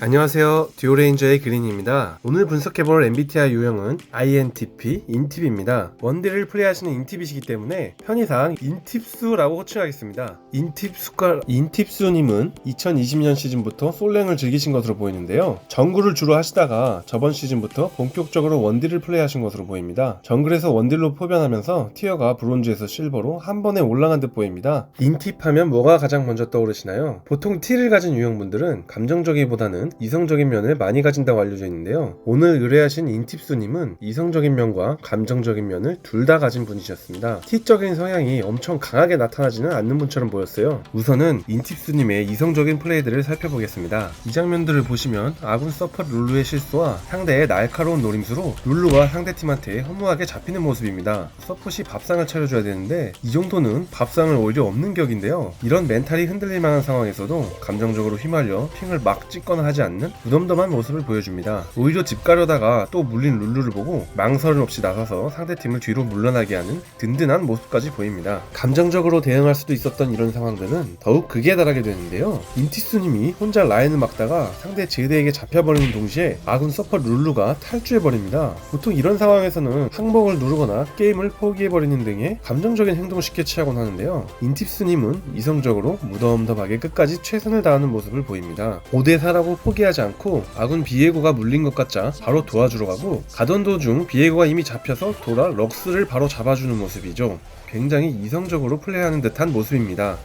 안녕하세요. 듀오레인저의 그린입니다. 오늘 분석해볼 MBTI 유형은 INTP, 인팁입니다. 원딜을 플레이하시는 인팁이시기 때문에 편의상 인팁수라고 호칭하겠습니다. 인팁수가, 인팁수님은 2020년 시즌부터 솔랭을 즐기신 것으로 보이는데요. 정글을 주로 하시다가 저번 시즌부터 본격적으로 원딜을 플레이하신 것으로 보입니다. 정글에서 원딜로 포변하면서 티어가 브론즈에서 실버로 한 번에 올라간 듯 보입니다. 인팁하면 뭐가 가장 먼저 떠오르시나요? 보통 T를 가진 유형분들은 감정적이보다는 이성적인 면을 많이 가진다고 알려져 있는데요. 오늘 의뢰하신 인팁수님은 이성적인 면과 감정적인 면을 둘 다 가진 분이셨습니다. T적인 성향이 엄청 강하게 나타나지는 않는 분처럼 보였어요. 우선은 인팁수님의 이성적인 플레이들을 살펴보겠습니다. 이 장면들을 보시면 아군 서퍼 룰루의 실수와 상대의 날카로운 노림수로 룰루가 상대팀한테 허무하게 잡히는 모습입니다. 서폿이 밥상을 차려줘야 되는데 이 정도는 밥상을 오히려 없는 격인데요. 이런 멘탈이 흔들릴 만한 상황에서도 감정적으로 휘말려 핑을 막 찍거나 하지 않는 무덤덤한 모습을 보여줍니다. 오히려 집 가려다가 또 물린 룰루를 보고 망설임 없이 나서서 상대팀을 뒤로 물러나게 하는 든든한 모습까지 보입니다. 감정적으로 대응할 수도 있었던 이런 상황들은 더욱 극에 달하게 되는데요. 인티스님이 혼자 라인을 막다가 상대 제드에게 잡혀버리는 동시에 아군 서퍼 룰루가 탈주해버립니다. 보통 이런 상황에서는 항복을 누르거나 게임을 포기해버리는 등의 감정적인 행동을 쉽게 취하곤 하는데요. 인팁스님은 이성적으로 무덤덤하게 끝까지 최선을 다하는 모습을 보입니다. 5대4라고 포기하지 않고 아군 비에고가 물린 것 같자 바로 도와주러 가고 가던 도중 비에고가 이미 잡혀서 돌아 럭스를 바로 잡아주는 모습이죠. 굉장히 이성적으로 플레이하는 듯한 모습입니다.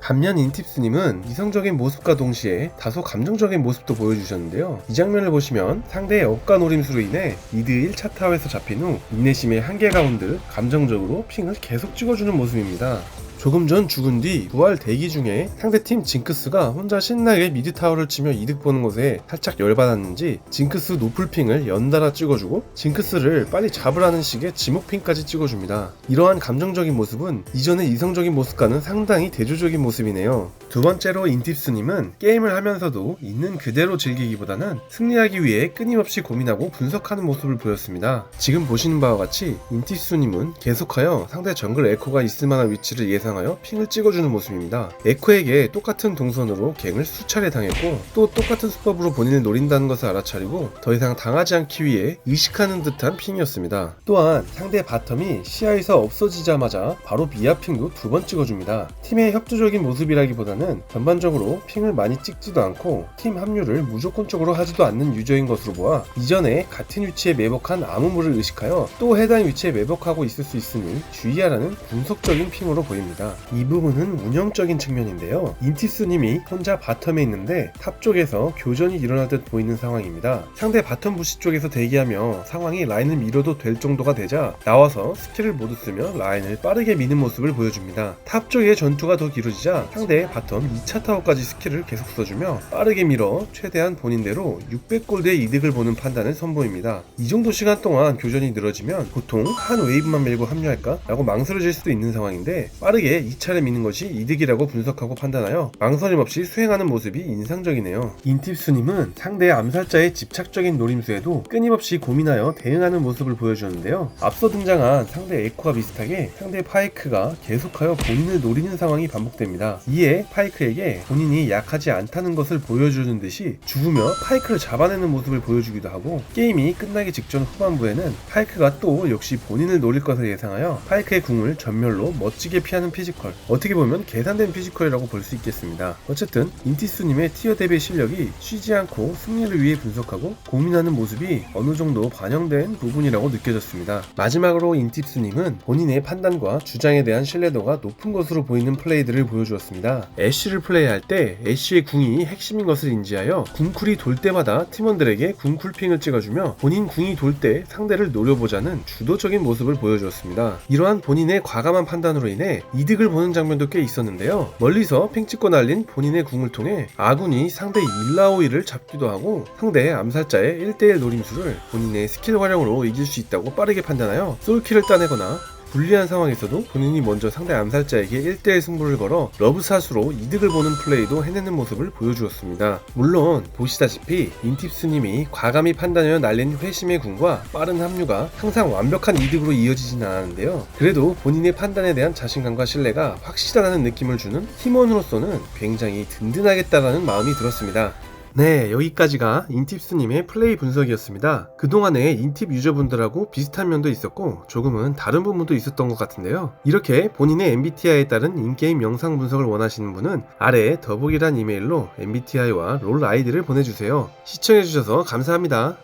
반면 인팁스님은 이성적인 모습과 동시에 다소 감정적인 모습도 보여주셨는데요. 이 장면을 보시면 상대의 억가 노림수로 인해 미드 1차 타워에서 잡힌 후 인내심의 한계가 온듯 감정적으로 핑을 계속 찍어주는 모습입니다. 조금 전 죽은 뒤 부활 대기 중에 상대팀 징크스가 혼자 신나게 미드 타워를 치며 이득 보는 것에 살짝 열받았는지 징크스 노플핑을 연달아 찍어주고 징크스를 빨리 잡으라는 식의 지목핑까지 찍어줍니다. 이러한 감정적인 모습은 이전의 이성적인 모습과는 상당히 대조적인 모습이네요. 두 번째로 인팁스님은 게임을 하면서도 있는 그대로 즐기기보다는 승리하기 위해 끊임없이 고민하고 분석하는 모습을 보였습니다. 지금 보시는 바와 같이 인팁스님은 계속하여 상대 정글 에코가 있을 만한 위치를 예상 예상하여 핑을 찍어주는 모습입니다. 에코에게 똑같은 동선으로 갱을 수차례 당했고 또 똑같은 수법으로 본인을 노린다는 것을 알아차리고 더 이상 당하지 않기 위해 의식하는 듯한 핑이었습니다. 또한 상대 바텀이 시야에서 없어지자마자 바로 미아 핑도 두 번 찍어줍니다. 팀의 협조적인 모습이라기보다는 전반적으로 핑을 많이 찍지도 않고 팀 합류를 무조건적으로 하지도 않는 유저인 것으로 보아 이전에 같은 위치에 매복한 아무무를 의식하여 또 해당 위치에 매복하고 있을 수 있으니 주의하라는 분석적인 핑으로 보입니다. 이 부분은 운영적인 측면인데요. 인티스님이 혼자 바텀에 있는데 탑 쪽에서 교전이 일어나듯 보이는 상황입니다. 상대 바텀 부시 쪽에서 대기하며 상황이 라인을 밀어도 될 정도가 되자 나와서 스킬을 모두 쓰며 라인을 빠르게 미는 모습을 보여줍니다. 탑 쪽의 전투가 더 길어지자 상대의 바텀 2차 타워까지 스킬을 계속 써주며 빠르게 밀어 최대한 본인대로 600골드의 이득을 보는 판단을 선보입니다. 이 정도 시간 동안 교전이 늘어지면 보통 한 웨이브만 밀고 합류할까? 라고 망설여질 수도 있는 상황인데 빠르게 빠르게 2차를 미는 것이 이득이라고 분석하고 판단하여 망설임 없이 수행하는 모습이 인상적이네요. 인팁스님은 상대의 암살자의 집착적인 노림수에도 끊임없이 고민하여 대응하는 모습을 보여주는데요. 앞서 등장한 상대 에코와 비슷하게 상대 파이크가 계속하여 본인을 노리는 상황이 반복됩니다. 이에 파이크에게 본인이 약하지 않다는 것을 보여주는 듯이 죽으며 파이크를 잡아내는 모습을 보여주기도 하고 게임이 끝나기 직전 후반부에는 파이크가 또 역시 본인을 노릴 것을 예상하여 파이크의 궁을 전멸로 멋지게 피하는 피지컬 어떻게 보면 계산된 피지컬이라고 볼 수 있겠습니다. 어쨌든 인티스님의 티어 대비 실력이 쉬지 않고 승리를 위해 분석하고 고민하는 모습이 어느 정도 반영된 부분이라고 느껴졌습니다. 마지막으로 인티스님은 본인의 판단과 주장에 대한 신뢰도가 높은 것으로 보이는 플레이들을 보여주었습니다. 애쉬를 플레이할 때 애쉬의 궁이 핵심인 것을 인지하여 궁쿨이 돌 때마다 팀원들에게 궁쿨핑을 찍어주며 본인 궁이 돌 때 상대를 노려보자는 주도적인 모습을 보여주었습니다. 이러한 본인의 과감한 판단으로 인해 이득을 보는 장면도 꽤 있었는데요. 멀리서 핑 찍고 날린 본인의 궁을 통해 아군이 상대 일라오이를 잡기도 하고 상대의 암살자의 1대1 노림수를 본인의 스킬 활용으로 이길 수 있다고 빠르게 판단하여 솔킬을 따내거나 불리한 상황에서도 본인이 먼저 상대 암살자에게 1대1 승부를 걸어 러브샷으로 이득을 보는 플레이도 해내는 모습을 보여주었습니다. 물론 보시다시피 인팁스님이 과감히 판단하여 날린 회심의 궁과 빠른 합류가 항상 완벽한 이득으로 이어지진 않았는데요. 그래도 본인의 판단에 대한 자신감과 신뢰가 확실하다는 느낌을 주는 팀원으로서는 굉장히 든든하겠다라는 마음이 들었습니다. 네, 여기까지가 인팁스님의 플레이 분석이었습니다. 그동안에 인팁 유저분들하고 비슷한 면도 있었고 조금은 다른 부분도 있었던 것 같은데요. 이렇게 본인의 MBTI에 따른 인게임 영상 분석을 원하시는 분은 아래 더보기란 이메일로 MBTI와 롤 아이디를 보내주세요. 시청해주셔서 감사합니다.